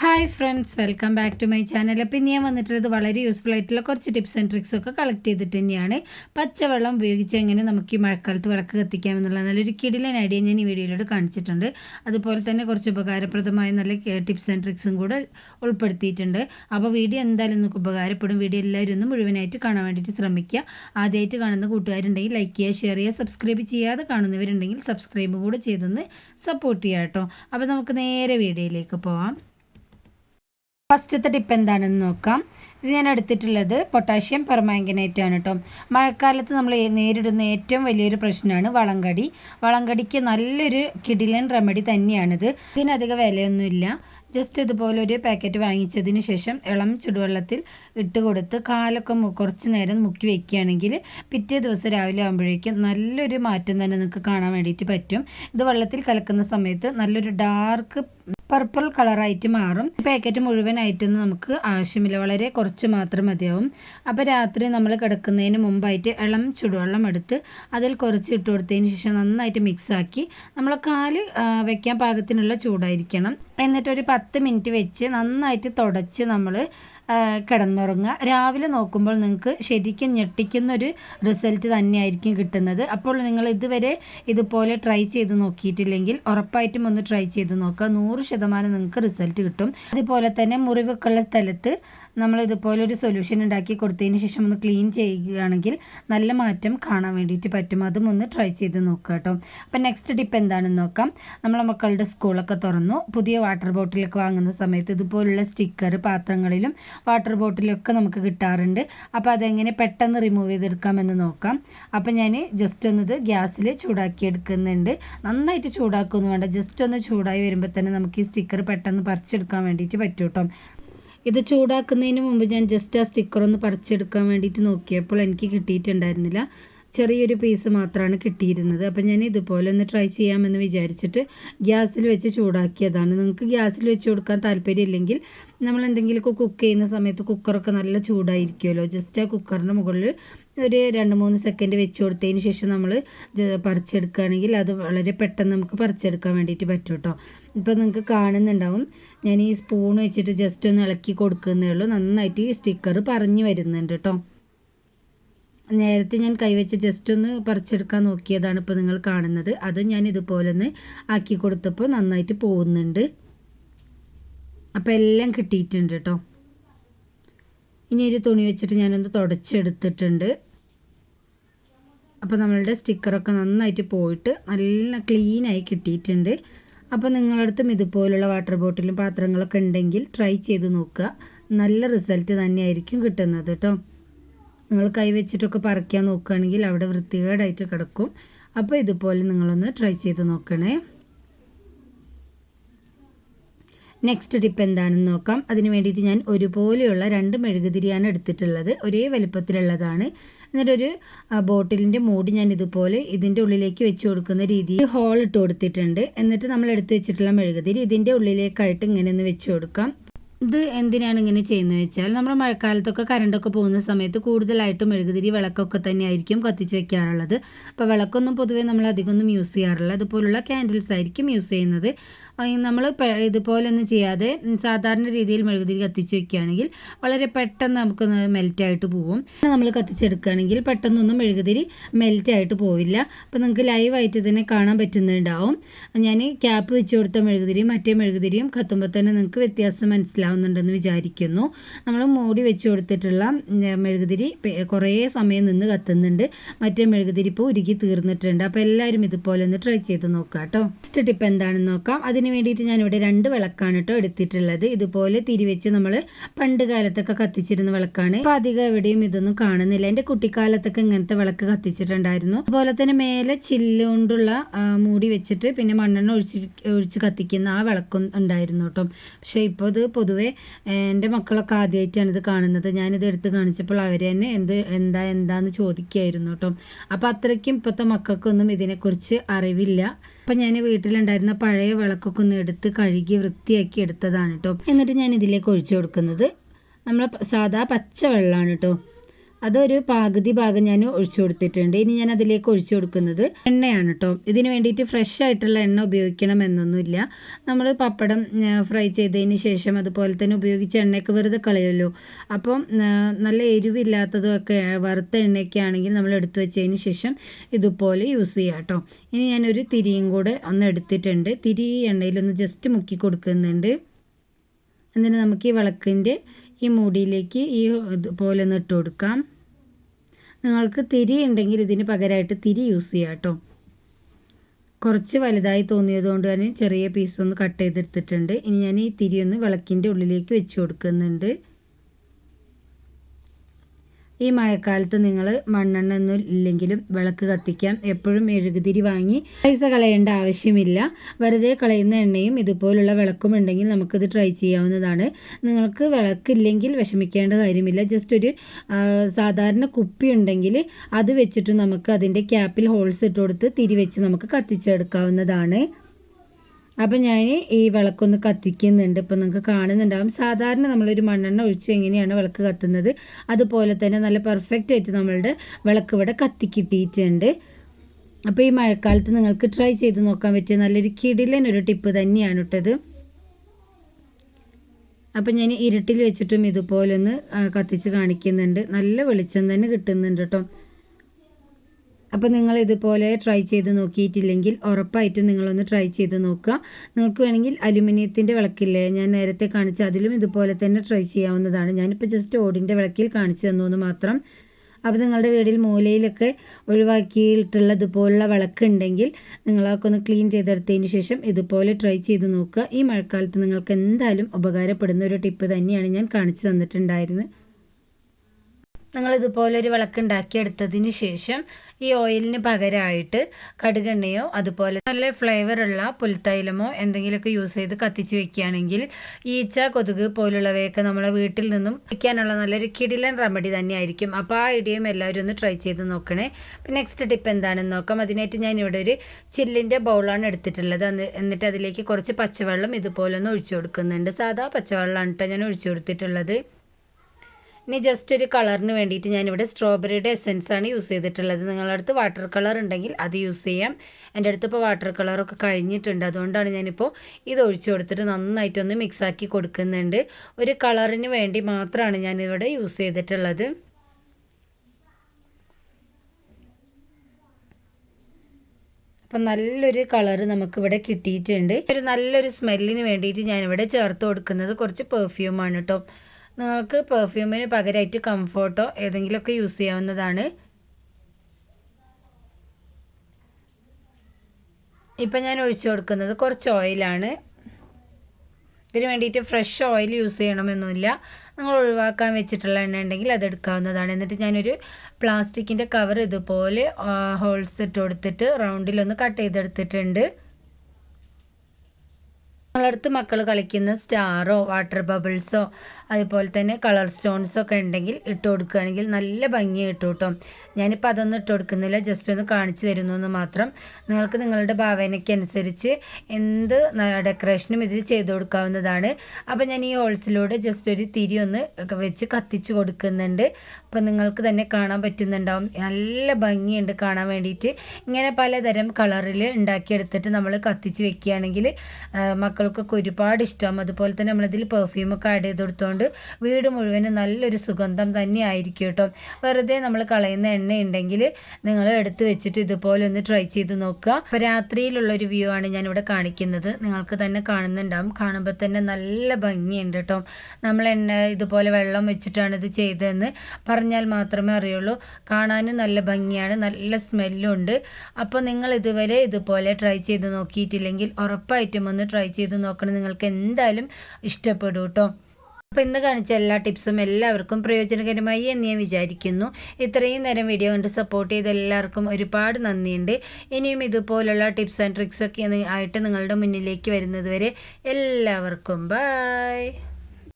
Hi friends welcome back to my channel അപ്പം ഇനി ഞാൻ വന്നിട്ടുള്ളത് വളരെ യൂസ്ഫുൾ ആയിട്ടുള്ള കുറച്ച് ടിപ്സ് ആൻഡ് ട്രിക്സ് ഒക്കെ കളക്ട് ചെയ്തിട്ട് തന്നെയാണ്. പച്ചവെള്ളം ഉപയോഗിച്ച് എങ്ങനെ നമുക്ക് ഈ മഴക്കാലത്ത് വിളക്ക് കത്തിക്കാമെന്നുള്ള നല്ലൊരു കിടിലൻ ഐഡിയ ഞാൻ ഈ വീഡിയോയിലൂടെ കാണിച്ചിട്ടുണ്ട്. അതുപോലെ തന്നെ കുറച്ച് ഉപകാരപ്രദമായ നല്ല ടിപ്സ് ആൻഡ് ട്രിക്സും കൂടെ ഉൾപ്പെടുത്തിയിട്ടുണ്ട്. അപ്പോൾ വീഡിയോ എന്തായാലും നിങ്ങൾക്ക് ഉപകാരപ്പെടും. വീഡിയോ എല്ലാവരും ഒന്ന് മുഴുവനായിട്ട് കാണാൻ വേണ്ടിയിട്ട് ശ്രമിക്കുക. ആദ്യമായിട്ട് കാണുന്ന കൂട്ടുകാരുണ്ടെങ്കിൽ ലൈക്ക് ചെയ്യുക ഷെയർ ചെയ്യുക സബ്സ്ക്രൈബ് ചെയ്യാതെ കാണുന്നവരുണ്ടെങ്കിൽ സബ്സ്ക്രൈബ് കൂടെ ചെയ്തൊന്ന് സപ്പോർട്ട് ചെയ്യാം കേട്ടോ. അപ്പോൾ നമുക്ക് നേരെ വീഡിയോയിലേക്ക് പോവാം. ഫസ്റ്റത്തെ ടിപ്പ് എന്താണെന്ന് നോക്കാം. ഇത് ഞാൻ എടുത്തിട്ടുള്ളത് പൊട്ടാഷ്യം പെർമാങ്കനേറ്റ് ആണ് കേട്ടോ മഴക്കാലത്ത് നമ്മൾ നേരിടുന്ന ഏറ്റവും വലിയൊരു പ്രശ്നമാണ് വളങ്കടി. വളങ്കടിക്ക് നല്ലൊരു കിടിലൻ റെമഡി തന്നെയാണിത്. ഇതിനധികം വിലയൊന്നുമില്ല. ജസ്റ്റ് ഇതുപോലെ ഒരു പാക്കറ്റ് വാങ്ങിച്ചതിന് ശേഷം ഇളം ചുടുവെള്ളത്തിൽ ഇട്ട് കൊടുത്ത് കാലൊക്കെ കുറച്ച് നേരം മുക്കി വെക്കുകയാണെങ്കിൽ പിറ്റേ ദിവസം രാവിലെ ആകുമ്പോഴേക്കും നല്ലൊരു മാറ്റം തന്നെ നിങ്ങൾക്ക് കാണാൻ വേണ്ടിയിട്ട് പറ്റും. ഇത് വെള്ളത്തിൽ കലക്കുന്ന സമയത്ത് നല്ലൊരു ഡാർക്ക് പർപ്പിൾ കളറായിട്ട് മാറും. പാക്കറ്റ് മുഴുവനായിട്ടൊന്നും നമുക്ക് ആവശ്യമില്ല. വളരെ കുറച്ച് മാത്രം മതിയാവും. അപ്പോൾ രാത്രി നമ്മൾ കിടക്കുന്നതിന് മുമ്പായിട്ട് ഇളം ചുടുവെള്ളം എടുത്ത് അതിൽ കുറച്ച് ഇട്ട് കൊടുത്തതിന് ശേഷം നന്നായിട്ട് മിക്സാക്കി നമ്മൾ കാൽ വെക്കാൻ പാകത്തിനുള്ള ചൂടായിരിക്കണം. എന്നിട്ടൊരു പത്ത് മിനിറ്റ് വെച്ച് നന്നായിട്ട് തുടച്ച് നമ്മൾ കിടന്നുറങ്ങുക. രാവിലെ നോക്കുമ്പോൾ നിങ്ങൾക്ക് ശരിക്കും ഞെട്ടിക്കുന്നൊരു റിസൾട്ട് തന്നെയായിരിക്കും കിട്ടുന്നത്. അപ്പോൾ നിങ്ങൾ ഇതുവരെ ഇതുപോലെ ട്രൈ ചെയ്ത് നോക്കിയിട്ടില്ലെങ്കിൽ ഉറപ്പായിട്ടും ഒന്ന് ട്രൈ ചെയ്ത് നോക്കുക. നൂറ് ശതമാനം നിങ്ങൾക്ക് റിസൾട്ട് കിട്ടും. അതുപോലെ തന്നെ മുറിവൊക്കെയുള്ള സ്ഥലത്ത് നമ്മൾ ഇതുപോലൊരു സൊല്യൂഷൻ ഉണ്ടാക്കി കൊടുത്തതിന് ശേഷം ഒന്ന് ക്ലീൻ ചെയ്യുകയാണെങ്കിൽ നല്ല മാറ്റം കാണാൻ വേണ്ടിയിട്ട് പറ്റും. അതും ഒന്ന് ട്രൈ ചെയ്ത് നോക്കുക കേട്ടോ. അപ്പം നെക്സ്റ്റ് ടിപ്പ് എന്താണെന്ന് നോക്കാം. നമ്മളെ മക്കളുടെ സ്കൂളൊക്കെ തുറന്നു. പുതിയ വാട്ടർ ബോട്ടിലൊക്കെ വാങ്ങുന്ന സമയത്ത് ഇതുപോലുള്ള സ്റ്റിക്കർ പാത്രങ്ങളിലും വാട്ടർ ബോട്ടിലൊക്കെ നമുക്ക് കിട്ടാറുണ്ട്. അപ്പോൾ അതെങ്ങനെ പെട്ടെന്ന് റിമൂവ് ചെയ്തെടുക്കാമെന്ന് നോക്കാം. അപ്പം ഞാൻ ജസ്റ്റ് ഒന്നത് ഗ്യാസിൽ ചൂടാക്കി എടുക്കുന്നുണ്ട് നന്നായിട്ട് ചൂടാക്കുമെന്ന് വേണ്ട. ജസ്റ്റ് ഒന്ന് ചൂടായി വരുമ്പോൾ തന്നെ നമുക്ക് ഈ സ്റ്റിക്കർ പെട്ടെന്ന് പറിച്ചെടുക്കാൻ വേണ്ടിയിട്ട് പറ്റും കേട്ടോ. ഇത് ചൂടാക്കുന്നതിന് മുമ്പ് ഞാൻ ജസ്റ്റ് ആ സ്റ്റിക്കർ ഒന്ന് പറിച്ചെടുക്കാൻ വേണ്ടിയിട്ട് നോക്കിയപ്പോൾ എനിക്ക് കിട്ടിയിട്ടുണ്ടായിരുന്നില്ല. ചെറിയൊരു പീസ് മാത്രമാണ് കിട്ടിയിരുന്നത്. അപ്പം ഞാൻ ഇതുപോലെ ഒന്ന് ട്രൈ ചെയ്യാമെന്ന് വിചാരിച്ചിട്ട് ഗ്യാസിൽ വെച്ച് ചൂടാക്കിയതാണ്. നിങ്ങൾക്ക് ഗ്യാസിൽ വെച്ച് കൊടുക്കാൻ താല്പര്യമില്ലെങ്കിൽ നമ്മൾ എന്തെങ്കിലുമൊക്കെ കുക്ക് ചെയ്യുന്ന സമയത്ത് കുക്കറൊക്കെ നല്ല ചൂടായിരിക്കുമല്ലോ. ജസ്റ്റ് ആ കുക്കറിന്റെ മുകളിൽ ഒരു രണ്ട് മൂന്ന് സെക്കൻഡ് വെച്ച് കൊടുത്തതിന് ശേഷം നമ്മൾ പറിച്ചെടുക്കുകയാണെങ്കിൽ അത് വളരെ പെട്ടെന്ന് നമുക്ക് പറിച്ചെടുക്കാൻ വേണ്ടിയിട്ട് പറ്റും കേട്ടോ ഇപ്പോൾ നിങ്ങൾക്ക് കാണുന്നുണ്ടാവും. ഞാൻ ഈ സ്പൂൺ വെച്ചിട്ട് ജസ്റ്റ് ഒന്ന് ഇളക്കി കൊടുക്കുന്നേ ഉള്ളൂ. നന്നായിട്ട് ഈ സ്റ്റിക്കർ പറഞ്ഞു വരുന്നുണ്ട് കേട്ടോ നേരത്തെ ഞാൻ കൈവച്ച് ജസ്റ്റ് ഒന്ന് പറിച്ചെടുക്കാൻ നോക്കിയതാണ് ഇപ്പോൾ നിങ്ങൾ കാണുന്നത്. അത് ഞാൻ ഇതുപോലെ ഒന്ന് ആക്കി കൊടുത്തപ്പോൾ നന്നായിട്ട് പോകുന്നുണ്ട്. അപ്പോൾ എല്ലാം കിട്ടിയിട്ടുണ്ട് കേട്ടോ ഇനി ഒരു തുണി വെച്ചിട്ട് ഞാനൊന്ന് തുടച്ചെടുത്തിട്ടുണ്ട്. അപ്പോൾ നമ്മളുടെ സ്റ്റിക്കറൊക്കെ നന്നായിട്ട് പോയിട്ട് നല്ല ക്ലീനായി കിട്ടിയിട്ടുണ്ട്. അപ്പോൾ നിങ്ങളടുത്തും ഇതുപോലുള്ള വാട്ടർ ബോട്ടിലും പാത്രങ്ങളൊക്കെ ഉണ്ടെങ്കിൽ ട്രൈ ചെയ്ത് നോക്കുക. നല്ല റിസൾട്ട് തന്നെയായിരിക്കും കിട്ടുന്നത് കേട്ടോ നിങ്ങൾ കൈവച്ചിട്ടൊക്കെ പറിക്കാൻ നോക്കുകയാണെങ്കിൽ അവിടെ വൃത്തികേടായിട്ട് കിടക്കും. അപ്പോൾ ഇതുപോലെ നിങ്ങളൊന്ന് ട്രൈ ചെയ്ത് നോക്കണേ. നെക്സ്റ്റ് ടിപ്പ് എന്താണെന്ന് നോക്കാം. അതിന് വേണ്ടിയിട്ട് ഞാൻ ഒരുപോലെയുള്ള രണ്ട് മെഴുകുതിരിയാണ് എടുത്തിട്ടുള്ളത്. ഒരേ വലിപ്പത്തിലുള്ളതാണ്. എന്നിട്ടൊരു ബോട്ടിലിന്റെ മൂടി ഞാൻ ഇതുപോലെ ഇതിന്റെ ഉള്ളിലേക്ക് വെച്ച് കൊടുക്കുന്ന രീതിയിൽ ഹോൾ ഇട്ട് കൊടുത്തിട്ടുണ്ട്. എന്നിട്ട് നമ്മൾ എടുത്ത് വെച്ചിട്ടുള്ള മെഴുകുതിരി ഇതിന്റെ ഉള്ളിലേക്കായിട്ട് ഇങ്ങനെ ഒന്ന് വെച്ച് കൊടുക്കാം. ഇത് എന്തിനാണ് ഇങ്ങനെ ചെയ്യുന്നത് വെച്ചാൽ നമ്മൾ മഴക്കാലത്തൊക്കെ കറണ്ടൊക്കെ പോകുന്ന സമയത്ത് കൂടുതലായിട്ടും മെഴുകുതിരി വിളക്കൊക്കെ തന്നെയായിരിക്കും കത്തിച്ച് വെക്കാറുള്ളത്. അപ്പോൾ വിളക്കൊന്നും പൊതുവേ നമ്മൾ അധികമൊന്നും യൂസ് ചെയ്യാറില്ല. അതുപോലുള്ള ക്യാൻഡിൽസ് ആയിരിക്കും യൂസ് ചെയ്യുന്നത്. നമ്മൾ ഇതുപോലൊന്നും ചെയ്യാതെ സാധാരണ രീതിയിൽ മെഴുകുതിരി കത്തിച്ച് വെക്കുകയാണെങ്കിൽ വളരെ പെട്ടെന്ന് നമുക്ക് മെൽറ്റായിട്ട് പോകും നമ്മൾ കത്തിച്ചെടുക്കുകയാണെങ്കിൽ പെട്ടെന്നൊന്നും മെഴുകുതിരി മെൽറ്റായിട്ട് പോവില്ല. അപ്പോൾ നിങ്ങൾക്ക് ലൈവായിട്ട് തന്നെ കാണാൻ പറ്റുന്നുണ്ടാവും. ഞാൻ ക്യാപ്പ് വെച്ച് കൊടുത്ത മെഴുകുതിരിയും മറ്റേ മെഴുകുതിരിയും കത്തുമ്പോൾ തന്നെ നിങ്ങൾക്ക് വ്യത്യാസം മനസ്സിലാവുന്നുണ്ടെന്ന് വിചാരിക്കുന്നു. നമ്മൾ മൂടി വെച്ച് കൊടുത്തിട്ടുള്ള മെഴുകുതിരി കുറേ സമയം നിന്ന് കത്തുന്നുണ്ട്. മറ്റേ മെഴുകുതിരി ഇപ്പോൾ ഉരുകി തീർന്നിട്ടുണ്ട്. അപ്പോൾ എല്ലാവരും ഇതുപോലെ ഒന്ന് ട്രൈ ചെയ്ത് നോക്കാം കേട്ടോ നെക്സ്റ്റ് ടിപ്പ് എന്താണെന്ന് നോക്കാം. അതിന് വേണ്ടിയിട്ട് ഞാനിവിടെ രണ്ട് വിളക്കാണ് കേട്ടോ എടുത്തിട്ടുള്ളത്. ഇതുപോലെ തിരിവെച്ച് നമ്മൾ പണ്ട് കാലത്തൊക്കെ കത്തിച്ചിരുന്ന വിളക്കാണ്. ഇപ്പോൾ അധികം എവിടെയും ഇതൊന്നും കാണുന്നില്ല. എന്റെ കുട്ടിക്കാലത്തൊക്കെ ഇങ്ങനത്തെ വിളക്ക് കത്തിച്ചിട്ടുണ്ടായിരുന്നു. അതുപോലെ തന്നെ മേലെ ചില്ലുകൊണ്ടുള്ള മൂടി വെച്ചിട്ട് പിന്നെ മണ്ണെണ്ണ ഒഴിച്ച് ഒഴിച്ച് കത്തിക്കുന്ന ആ വിളക്കും ഉണ്ടായിരുന്നു കേട്ടോ പക്ഷേ ഇപ്പോൾ ഇത് എന്റെ മക്കളൊക്കെ ആദ്യമായിട്ടാണ് ഇത് കാണുന്നത്. ഞാനിത് എടുത്ത് കാണിച്ചപ്പോൾ അവർ തന്നെ എന്ത് എന്താ എന്താന്ന് ചോദിക്കുകയായിരുന്നു കേട്ടോ. അപ്പോൾ അത്രയ്ക്കും ഇപ്പോഴത്തെ മക്കൾക്കൊന്നും ഇതിനെക്കുറിച്ച് അറിവില്ല. അപ്പം ഞാൻ വീട്ടിലുണ്ടായിരുന്ന പഴയ വിളക്കൊക്കെ ഒന്ന് എടുത്ത് കഴുകി വൃത്തിയാക്കി എടുത്തതാണ് കേട്ടോ. എന്നിട്ട് ഞാൻ ഇതിലേക്ക് ഒഴിച്ചു കൊടുക്കുന്നത്. നമ്മൾ സാധാ പച്ച വെള്ളമാണ് കേട്ടോ. അതൊരു പകുതി ഭാഗം ഞാൻ ഒഴിച്ചു കൊടുത്തിട്ടുണ്ട്. ഇനി ഞാൻ അതിലേക്ക് ഒഴിച്ചു കൊടുക്കുന്നത് എണ്ണയാണ് കേട്ടോ ഇതിന് വേണ്ടിയിട്ട് ഫ്രഷ് ആയിട്ടുള്ള എണ്ണ ഉപയോഗിക്കണം എന്നൊന്നുമില്ല. നമ്മൾ പപ്പടം ഫ്രൈ ചെയ്തതിന് ശേഷം അതുപോലെ തന്നെ ഉപയോഗിച്ച എണ്ണയൊക്കെ വെറുതെ കളയുമല്ലോ. അപ്പം നല്ല എരിവില്ലാത്തതും ഒക്കെ വറുത്ത എണ്ണയൊക്കെ ആണെങ്കിൽ നമ്മൾ എടുത്തു വെച്ചതിന് ശേഷം ഇതുപോലെ യൂസ് ചെയ്യാം കേട്ടോ ഇനി ഞാനൊരു തിരിയും കൂടെ ഒന്ന് എടുത്തിട്ടുണ്ട്. തിരി എണ്ണയിലൊന്ന് ജസ്റ്റ് മുക്കി കൊടുക്കുന്നുണ്ട്. എന്നിട്ട് നമുക്ക് ഈ വിളക്കിന്റെ ഈ മൂടിയിലേക്ക് ഈ ഇതുപോലെ ഒന്ന് ഇട്ട് കൊടുക്കാം. നിങ്ങൾക്ക് തിരി ഉണ്ടെങ്കിൽ ഇതിന് പകരമായിട്ട് തിരി യൂസ് ചെയ്യാം കേട്ടോ. കുറച്ച് വലുതായി തോന്നിയതുകൊണ്ട് തന്നെ ചെറിയ പീസ് ഒന്ന് കട്ട് ചെയ്തെടുത്തിട്ടുണ്ട്. ഇനി ഞാൻ ഈ തിരി ഒന്ന് വിളക്കിന്റെ ഉള്ളിലേക്ക് വെച്ച് കൊടുക്കുന്നുണ്ട്. ഈ മഴക്കാലത്ത് നിങ്ങൾ മണ്ണെണ്ണ ഒന്നും ഇല്ലെങ്കിലും വിളക്ക് കത്തിക്കാം. എപ്പോഴും മെഴുകുതിരി വാങ്ങി പൈസ കളയേണ്ട ആവശ്യമില്ല. വെറുതെ കളയുന്ന എണ്ണയും ഇതുപോലുള്ള വിളക്കും ഉണ്ടെങ്കിൽ നമുക്കിത് ട്രൈ ചെയ്യാവുന്നതാണ്. നിങ്ങൾക്ക് വിളക്കില്ലെങ്കിൽ വിഷമിക്കേണ്ട കാര്യമില്ല. ജസ്റ്റ് ഒരു സാധാരണ കുപ്പി ഉണ്ടെങ്കിൽ അത് വെച്ചിട്ട് നമുക്ക് അതിന്റെ ക്യാപ്പിൽ ഹോൾസ് ഇട്ട് കൊടുത്ത് തിരി വെച്ച് നമുക്ക് കത്തിച്ചെടുക്കാവുന്നതാണ്. അപ്പം ഞാൻ ഈ വിളക്കൊന്ന് കത്തിക്കുന്നുണ്ട്. ഇപ്പം നിങ്ങൾക്ക് കാണുന്നുണ്ടാവും. സാധാരണ നമ്മളൊരു മണ്ണെണ്ണ ഒഴിച്ച് എങ്ങനെയാണ് വിളക്ക് കത്തുന്നത്? അതുപോലെ തന്നെ നല്ല പെർഫെക്റ്റ് ആയിട്ട് നമ്മളുടെ വിളക്ക് ഇവിടെ കത്തിക്കിട്ടിയിട്ടുണ്ട് അപ്പോൾ ഈ മഴക്കാലത്ത് നിങ്ങൾക്ക് ട്രൈ ചെയ്ത് നോക്കാൻ പറ്റിയ നല്ലൊരു കിടിലനൊരു ടിപ്പ് തന്നെയാണ് ഇട്ടത് അപ്പം ഞാൻ ഇരുട്ടിൽ വെച്ചിട്ടും ഇതുപോലൊന്ന് കത്തിച്ച് കാണിക്കുന്നുണ്ട്. നല്ല വെളിച്ചം തന്നെ കിട്ടുന്നുണ്ട് കേട്ടോ. അപ്പോൾ നിങ്ങൾ ഇതുപോലെ ട്രൈ ചെയ്ത് നോക്കിയിട്ടില്ലെങ്കിൽ ഉറപ്പായിട്ടും നിങ്ങളൊന്ന് ട്രൈ ചെയ്ത് നോക്കുക. നിങ്ങൾക്ക് വേണമെങ്കിൽ അലുമിനിയത്തിന്റെ വിളക്കില്ലേ? ഞാൻ നേരത്തെ കാണിച്ച അതിലും ഇതുപോലെ തന്നെ ട്രൈ ചെയ്യാവുന്നതാണ്. ഞാനിപ്പോൾ ജസ്റ്റ് ഓടിന്റെ വിളക്കിൽ കാണിച്ചു തന്നു എന്ന് മാത്രം. അപ്പോൾ നിങ്ങളുടെ വീടിൽ മൂലയിലൊക്കെ ഒഴിവാക്കിയിട്ടുള്ള ഇതുപോലുള്ള വിളക്കുണ്ടെങ്കിൽ നിങ്ങളൊക്കെ ഒന്ന് ക്ലീൻ ചെയ്തെടുത്തതിന് ശേഷം ഇതുപോലെ ട്രൈ ചെയ്ത് നോക്കുക. ഈ മഴക്കാലത്ത് നിങ്ങൾക്ക് എന്തായാലും ഉപകാരപ്പെടുന്ന ഒരു ടിപ്പ് തന്നെയാണ് ഞാൻ കാണിച്ചു തന്നിട്ടുണ്ടായിരുന്നത്. നിങ്ങൾ ഇതുപോലെ ഒരു വിളക്ക് ഉണ്ടാക്കിയെടുത്തതിന് ശേഷം ഈ ഓയിലിന് പകരമായിട്ട് കടുകെണ്ണയോ അതുപോലെ നല്ല ഫ്ലേവറുള്ള പുൽത്തൈലമോ എന്തെങ്കിലുമൊക്കെ യൂസ് ചെയ്ത് കത്തിച്ച് വെക്കുകയാണെങ്കിൽ ഈച്ച കൊതുക് പോലുള്ളവയൊക്കെ നമ്മളെ വീട്ടിൽ നിന്നും വയ്ക്കാനുള്ള നല്ലൊരു കിടിലൻ റെമഡി തന്നെയായിരിക്കും. അപ്പോൾ ആ ഐഡിയയും എല്ലാവരും ഒന്ന് ട്രൈ ചെയ്ത് നോക്കണേ. പിന്നെ നെക്സ്റ്റ് ടിപ്പ് എന്താണെന്ന് നോക്കാം. അതിനായിട്ട് ഞാൻ ഇവിടെ ഒരു ചില്ലിന്റെ ബൗളാണ് എടുത്തിട്ടുള്ളത്. എന്നിട്ട് അതിലേക്ക് കുറച്ച് പച്ചവെള്ളം ഇതുപോലെ ഒന്ന് ഒഴിച്ചു കൊടുക്കുന്നുണ്ട്. സാധാ പച്ചവെള്ളമാണ് കേട്ടോ ഞാൻ ഒഴിച്ചു കൊടുത്തിട്ടുള്ളത്. ഇനി ജസ്റ്റ് ഒരു കളറിന് വേണ്ടിയിട്ട് ഞാനിവിടെ സ്ട്രോബെറിയുടെ എസെൻസ് ആണ് യൂസ് ചെയ്തിട്ടുള്ളത്. നിങ്ങളുടെ അടുത്ത് വാട്ടർ കളർ ഉണ്ടെങ്കിൽ അത് യൂസ് ചെയ്യാം. എന്റെ അടുത്ത് ഇപ്പോൾ വാട്ടർ കളറൊക്കെ കഴിഞ്ഞിട്ടുണ്ട്. അതുകൊണ്ടാണ് ഞാനിപ്പോൾ ഇത് ഒഴിച്ചു കൊടുത്തിട്ട് നന്നായിട്ടൊന്ന് മിക്സാക്കി കൊടുക്കുന്നുണ്ട്. ഒരു കളറിന് വേണ്ടി മാത്രമാണ് ഞാനിവിടെ യൂസ് ചെയ്തിട്ടുള്ളത്. അപ്പം നല്ലൊരു കളറ് നമുക്കിവിടെ കിട്ടിയിട്ടുണ്ട്. ഒരു നല്ലൊരു സ്മെല്ലിന് വേണ്ടിയിട്ട് ഞാനിവിടെ ചേർത്ത് കൊടുക്കുന്നത് കുറച്ച് പെർഫ്യൂമാണ് കേട്ടോ നിങ്ങൾക്ക് പെർഫ്യൂമിന് പകരമായിട്ട് കംഫോർട്ടോ ഏതെങ്കിലുമൊക്കെ യൂസ് ചെയ്യാവുന്നതാണ്. ഇപ്പം ഞാൻ ഒഴിച്ചു കൊടുക്കുന്നത് കുറച്ച് ഓയിലാണ് ഇതിന് വേണ്ടിയിട്ട് ഫ്രഷ് ഓയിൽ യൂസ് ചെയ്യണമെന്നില്ല നിങ്ങൾ ഒഴിവാക്കാൻ വെച്ചിട്ടുള്ള എണ്ണ ഉണ്ടെങ്കിൽ അത് എടുക്കാവുന്നതാണ്. എന്നിട്ട് ഞാനൊരു പ്ലാസ്റ്റിക്കിന്റെ കവർ ഇതുപോലെ ഹോൾസ് ഇട്ട് കൊടുത്തിട്ട് റൗണ്ടിലൊന്ന് കട്ട് ചെയ്തെടുത്തിട്ടുണ്ട്. നിങ്ങളടുത്ത് മക്കൾ കളിക്കുന്ന സ്റ്റാറോ വാട്ടർ ബബിൾസോ അതുപോലെ തന്നെ കളർ സ്റ്റോൺസോ ഒക്കെ ഉണ്ടെങ്കിൽ ഇട്ട് കൊടുക്കുകയാണെങ്കിൽ നല്ല ഭംഗി കിട്ടും കേട്ടോ. ഞാനിപ്പോൾ അതൊന്നും ഇട്ട് കൊടുക്കുന്നില്ല ജസ്റ്റ് ഒന്ന് കാണിച്ചു തരുന്നു എന്ന് മാത്രം. നിങ്ങൾക്ക് നിങ്ങളുടെ ഭാവനയ്ക്ക് അനുസരിച്ച് എന്ത് ഡെക്കറേഷനും ഇതിൽ ചെയ്ത് കൊടുക്കാവുന്നതാണ്. അപ്പോൾ ഞാൻ ഈ ഹോൾസിലൂടെ ജസ്റ്റ് ഒരു തിരി ഒന്ന് വെച്ച് കത്തിച്ച് കൊടുക്കുന്നുണ്ട്. അപ്പോൾ നിങ്ങൾക്ക് തന്നെ കാണാൻ പറ്റുന്നുണ്ടാവും. നല്ല ഭംഗിയുണ്ട് കാണാൻ വേണ്ടിയിട്ട്. ഇങ്ങനെ പലതരം കളറിൽ ഉണ്ടാക്കിയെടുത്തിട്ട് നമ്മൾ കത്തിച്ച് വെക്കുകയാണെങ്കിൽ മക്കൾക്കൊക്കെ ഒരുപാട് ഇഷ്ടം അതുപോലെ തന്നെ നമ്മളിതിൽ പെർഫ്യൂമൊക്കെ ആഡ് ചെയ്ത് കൊടുത്തോണ്ട് വീട് മുഴുവനും നല്ലൊരു സുഗന്ധം തന്നെ ആയിരിക്കും കേട്ടോ. വെറുതെ നമ്മൾ കളയുന്ന എണ്ണ ഉണ്ടെങ്കിൽ നിങ്ങൾ എടുത്തു വെച്ചിട്ട് ഇതുപോലെ ഒന്ന് ട്രൈ ചെയ്ത് നോക്കുക. അപ്പോൾ രാത്രിയിലുള്ള ഒരു വ്യൂ ആണ് ഞാനിവിടെ കാണിക്കുന്നത്. നിങ്ങൾക്ക് തന്നെ കാണുന്നുണ്ടാവും. കാണുമ്പോൾ തന്നെ നല്ല ഭംഗിയുണ്ട് കേട്ടോ. നമ്മൾ എണ്ണ ഇതുപോലെ വെള്ളം വെച്ചിട്ടാണ് ഇത് ചെയ്തതെന്ന് പറഞ്ഞാൽ മാത്രമേ അറിയുള്ളൂ. കാണാനും നല്ല ഭംഗിയാണ് നല്ല സ്മെല്ലും ഉണ്ട് അപ്പോൾ നിങ്ങൾ ഇതുവരെ ഇതുപോലെ ട്രൈ ചെയ്ത് നോക്കിയിട്ടില്ലെങ്കിൽ ഉറപ്പായിട്ടും ഒന്ന് ട്രൈ ചെയ്ത് നോക്കണം. നിങ്ങൾക്ക് എന്തായാലും ഇഷ്ടപ്പെടും കേട്ടോ. അപ്പോൾ ഇന്ന് കാണിച്ച എല്ലാ ടിപ്സും എല്ലാവർക്കും പ്രയോജനകരമായി എന്ന് ഞാൻ വിചാരിക്കുന്നു. ഇത്രയും നേരം വീഡിയോ കണ്ട് സപ്പോർട്ട് ചെയ്ത എല്ലാവർക്കും ഒരുപാട് നന്ദിയുണ്ട്. ഇനിയും ഇതുപോലുള്ള ടിപ്സ് ആൻഡ് ട്രിക്സ് ഒക്കെ ആയിട്ട് നിങ്ങളുടെ മുന്നിലേക്ക് വരുന്നത് വരെ എല്ലാവർക്കും ബായ്